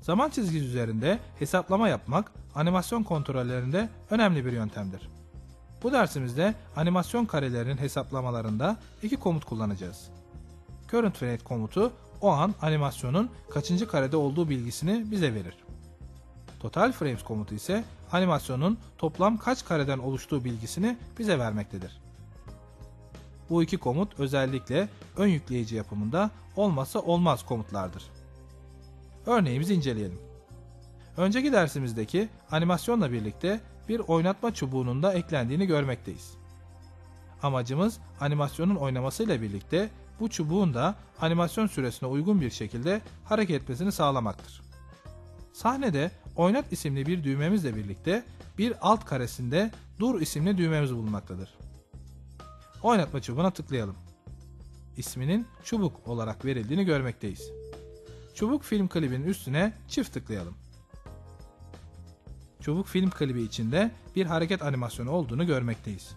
Zaman çizgisi üzerinde hesaplama yapmak animasyon kontrollerinde önemli bir yöntemdir. Bu dersimizde animasyon karelerinin hesaplamalarında iki komut kullanacağız. Current frame komutu o an animasyonun kaçıncı karede olduğu bilgisini bize verir. Total frames komutu ise animasyonun toplam kaç kareden oluştuğu bilgisini bize vermektedir. Bu iki komut özellikle ön yükleyici yapımında olmazsa olmaz komutlardır. Örneğimizi inceleyelim. Önceki dersimizdeki animasyonla birlikte bir oynatma çubuğunun da eklendiğini görmekteyiz. Amacımız animasyonun oynamasıyla birlikte bu çubuğun da animasyon süresine uygun bir şekilde hareket etmesini sağlamaktır. Sahnede oynat isimli bir düğmemizle birlikte bir alt karesinde dur isimli düğmemiz bulunmaktadır. Oynatma çubuğuna tıklayalım. İsminin çubuk olarak verildiğini görmekteyiz. Çubuk film klibinin üstüne çift tıklayalım. Çubuk film klibi içinde bir hareket animasyonu olduğunu görmekteyiz.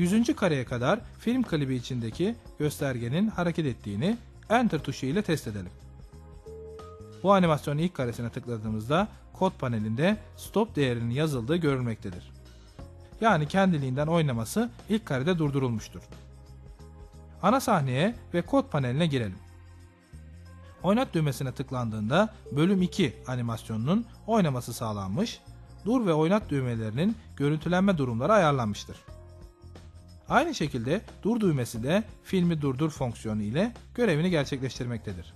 100. kareye kadar film klibi içindeki göstergenin hareket ettiğini Enter tuşu ile test edelim. Bu animasyonun ilk karesine tıkladığımızda kod panelinde stop değerinin yazıldığı görülmektedir. Yani kendiliğinden oynaması ilk karede durdurulmuştur. Ana sahneye ve kod paneline girelim. Oynat düğmesine tıklandığında bölüm 2 animasyonunun oynaması sağlanmış, dur ve oynat düğmelerinin görüntülenme durumları ayarlanmıştır. Aynı şekilde dur düğmesi de filmi durdur fonksiyonu ile görevini gerçekleştirmektedir.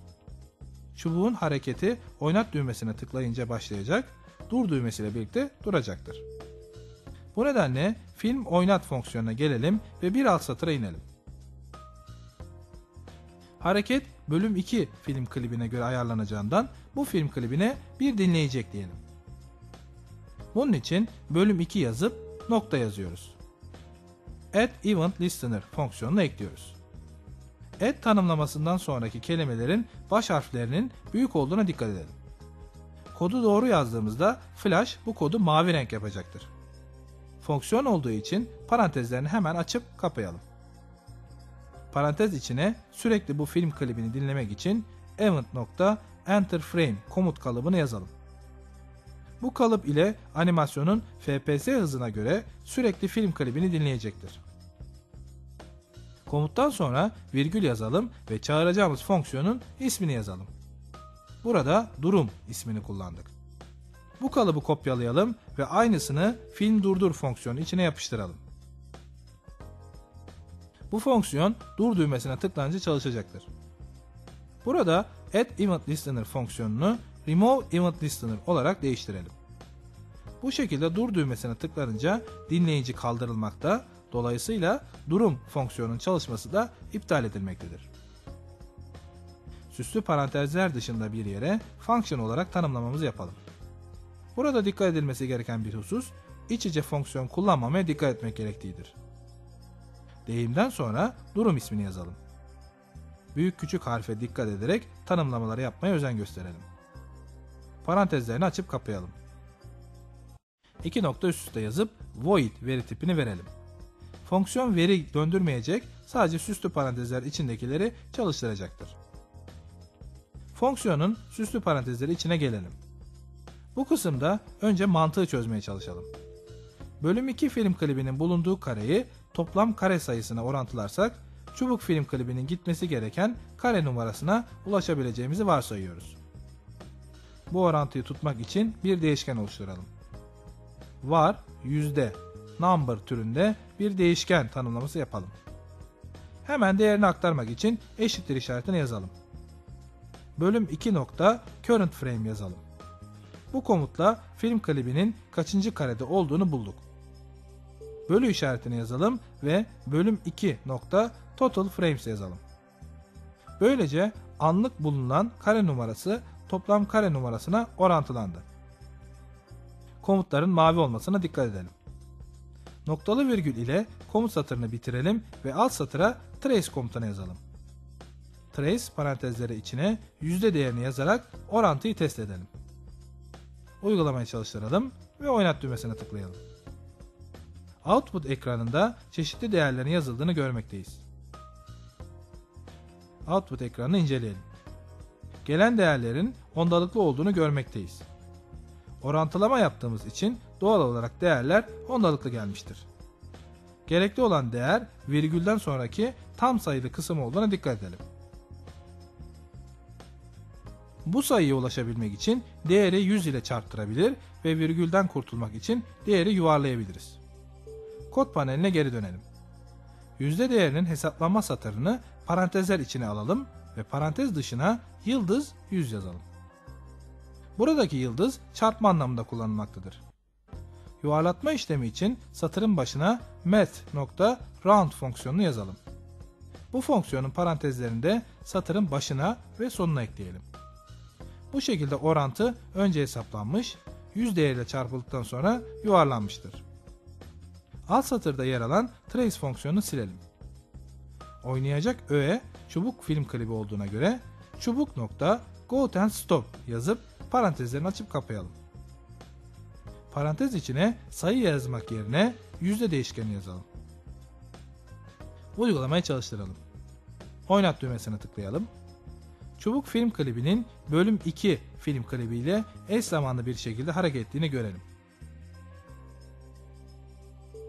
Çubuğun hareketi oynat düğmesine tıklayınca başlayacak, dur düğmesiyle birlikte duracaktır. Bu nedenle film oynat fonksiyonuna gelelim ve bir alt satıra inelim. Hareket bölüm 2 film klibine göre ayarlanacağından bu film klibine bir dinleyici ekleyelim. Bunun için bölüm 2 yazıp nokta yazıyoruz. Add Event Listener fonksiyonunu ekliyoruz. Add tanımlamasından sonraki kelimelerin baş harflerinin büyük olduğuna dikkat edelim. Kodu doğru yazdığımızda Flash bu kodu mavi renk yapacaktır. Fonksiyon olduğu için parantezlerini hemen açıp kapayalım. Parantez içine sürekli bu film klibini dinlemek için event.enterFrame komut kalıbını yazalım. Bu kalıp ile animasyonun FPS hızına göre sürekli film klibini dinleyecektir. Komuttan sonra virgül yazalım ve çağıracağımız fonksiyonun ismini yazalım. Burada durum ismini kullandık. Bu kalıbı kopyalayalım ve aynısını film durdur fonksiyonu içine yapıştıralım. Bu fonksiyon dur düğmesine tıklanınca çalışacaktır. Burada add event listener fonksiyonunu remove event listener olarak değiştirelim. Bu şekilde dur düğmesine tıklanınca dinleyici kaldırılmakta, dolayısıyla durum fonksiyonunun çalışması da iptal edilmektedir. Süslü parantezler dışında bir yere function olarak tanımlamamızı yapalım. Burada dikkat edilmesi gereken bir husus, iç içe fonksiyon kullanmamaya dikkat etmek gerektiğidir. Deyimden sonra durum ismini yazalım. Büyük küçük harfe dikkat ederek tanımlamaları yapmaya özen gösterelim. Parantezlerini açıp kapayalım. İki nokta üst üste yazıp void veri tipini verelim. Fonksiyon veri döndürmeyecek, sadece süslü parantezler içindekileri çalıştıracaktır. Fonksiyonun süslü parantezleri içine gelelim. Bu kısımda önce mantığı çözmeye çalışalım. Bölüm 2 film klibinin bulunduğu kareyi toplam kare sayısına orantılarsak çubuk film klibinin gitmesi gereken kare numarasına ulaşabileceğimizi varsayıyoruz. Bu orantıyı tutmak için bir değişken oluşturalım. Var yüzde number türünde bir değişken tanımlaması yapalım. Hemen değerini aktarmak için eşittir işaretini yazalım. Bölüm 2 nokta current frame yazalım. Bu komutla film klibinin kaçıncı karede olduğunu bulduk. Bölü işaretini yazalım ve bölüm 2 nokta total frames yazalım. Böylece anlık bulunan kare numarası toplam kare numarasına orantılandı. Komutların mavi olmasına dikkat edelim. Noktalı virgül ile komut satırını bitirelim ve alt satıra trace komutunu yazalım. trace parantezleri içine yüzde değerini yazarak orantıyı test edelim. Uygulamayı çalıştıralım ve oynat düğmesine tıklayalım. Output ekranında çeşitli değerlerin yazıldığını görmekteyiz. Output ekranını inceleyelim. Gelen değerlerin ondalıklı olduğunu görmekteyiz. Orantılama yaptığımız için doğal olarak değerler ondalıklı gelmiştir. Gerekli olan değer virgülden sonraki tam sayılı kısım olduğuna dikkat edelim. Bu sayıya ulaşabilmek için değeri 100 ile çarptırabilir ve virgülden kurtulmak için değeri yuvarlayabiliriz. Kod paneline geri dönelim. Yüzde değerinin hesaplanma satırını parantezler içine alalım ve parantez dışına yıldız 100 yazalım. Buradaki yıldız çarpma anlamında kullanılmaktadır. Yuvarlatma işlemi için satırın başına math.round fonksiyonunu yazalım. Bu fonksiyonun parantezlerinde satırın başına ve sonuna ekleyelim. Bu şekilde orantı önce hesaplanmış, 100 değeriyle çarpıldıktan sonra yuvarlanmıştır. Alt satırda yer alan trace fonksiyonunu silelim. Oynayacak öğe çubuk film klibi olduğuna göre çubuk nokta go and stop yazıp parantezlerini açıp kapayalım. Parantez içine sayı yazmak yerine yüzde değişkeni yazalım. Uygulamayı çalıştıralım. Oynat düğmesine tıklayalım. Çubuk film klibinin bölüm 2 film klibiyle eş zamanlı bir şekilde hareket ettiğini görelim.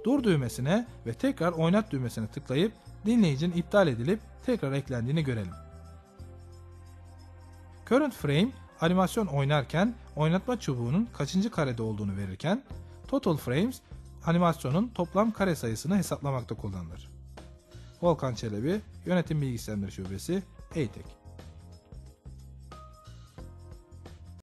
Dur düğmesine ve tekrar oynat düğmesine tıklayıp dinleyicinin iptal edilip tekrar eklendiğini görelim. Current Frame animasyon oynarken oynatma çubuğunun kaçıncı karede olduğunu verirken Total Frames animasyonun toplam kare sayısını hesaplamakta kullanılır. Volkan Çelebi, Yönetim Bilgisayarları Şubesi, EYTEK